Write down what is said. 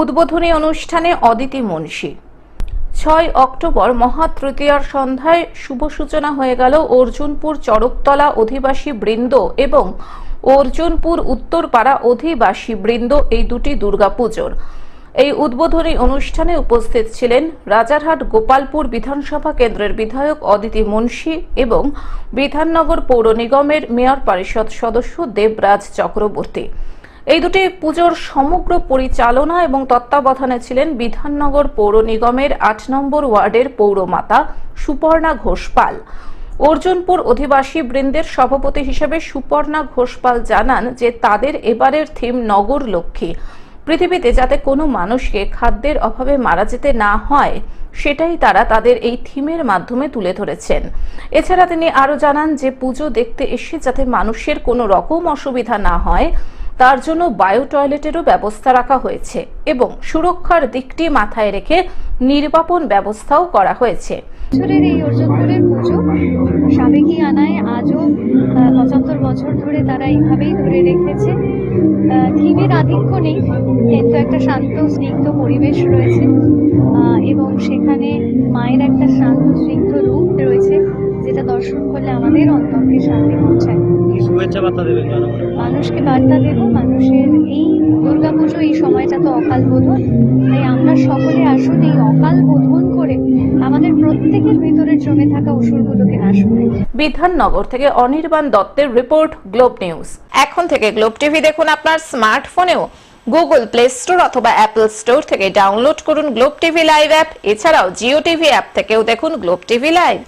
উদ্বোধনী অনুষ্ঠানে অদিতি মুন্সি। ছয় অক্টোবর মহাতৃতীয়ার সন্ধ্যায় শুভ সূচনা হয়ে গেল অর্জুনপুর চড়কতলা অধিবাসী বৃন্দ এবং অর্জুনপুর উত্তরপাড়া অধিবাসী বৃন্দ এই দুটি দুর্গাপুজোর। এই উদ্বোধনী অনুষ্ঠানে উপস্থিত ছিলেন রাজারহাট গোপালপুর বিধানসভা কেন্দ্রের বিধায়ক অদিতি মুন্সি এবং বিধাননগর পৌর নিগমের মেয়র পরিষদ সদস্য দেবরাজ চক্রবর্তী। এই দুটি পুজোর সমগ্র পরিচালনা এবং তত্ত্বাবধানে ছিলেন বিধাননগর পৌর নিগমের আট নম্বর ওয়ার্ডের পৌরমাতা সুপর্ণা ঘোষপাল অর্জুনপুর অধিবাসী বৃন্দের সভাপতি হিসেবে সুপর্ণা ঘোষপাল জানান যে তাদের এবারের থিম নগর লক্ষ্মী। পৃথিবীতে যাতে কোনো মানুষকে খাদ্যের অভাবে মারা যেতে না হয়, সেটাই তারা তাদের এই থিমের মাধ্যমে তুলে ধরেছেন। এছাড়া তিনি আরও জানান যে পুজো দেখতে এসে যাতে মানুষের কোনো রকম অসুবিধা না হয় তার জন্য বায়ো টয়লেটেরও ব্যবস্থা রাখা হয়েছে এবং সুরক্ষার দিকটি মাথায় রেখে নির্বাপন ব্যবস্থাও করা হয়েছে। বছরের এই অর্জুনপুরের পুজো সাবেকি আনায় আজও পঁচাত্তর বছর ধরে তারা এইভাবেই ধরে রেখেছে। থিমের আধিক্য নেই, কিন্তু একটা শান্ত, স্নিগ্ধ পরিবেশ রয়েছে। এবং সেখানে মায়ের একটা শান্ত, স্নিগ্ধ রূপ রয়েছে, যেটা দর্শন করলে আমাদের অন্তরকে শান্তি পৌঁছায়। শুভেচ্ছা বার্তা দেবেন মানুষকে বার্তা দেব মানুষের এই দুর্গাপুজো এই সময়টা তো অকাল বোধন। তাই আমরা সকলে আসুন এই অকাল বোধন করে আমাদের প্রত্যেকের ভিতরে জমে থাকা অসুরগুলোকে নাশ করি। বিধাননগর থেকে অনির্বাণ দত্তের রিপোর্ট গ্লোব নিউজ। এখন থেকে গ্লোব টিভি দেখুন আপনার স্মার্টফোনেও। গুগল প্লে স্টোর অথবা অ্যাপল স্টোর থেকে ডাউনলোড করুন গ্লোব টিভি লাইভ অ্যাপ। এছাড়াও জিও টিভি অ্যাপ থেকেও দেখুন গ্লোব টিভি লাইভ।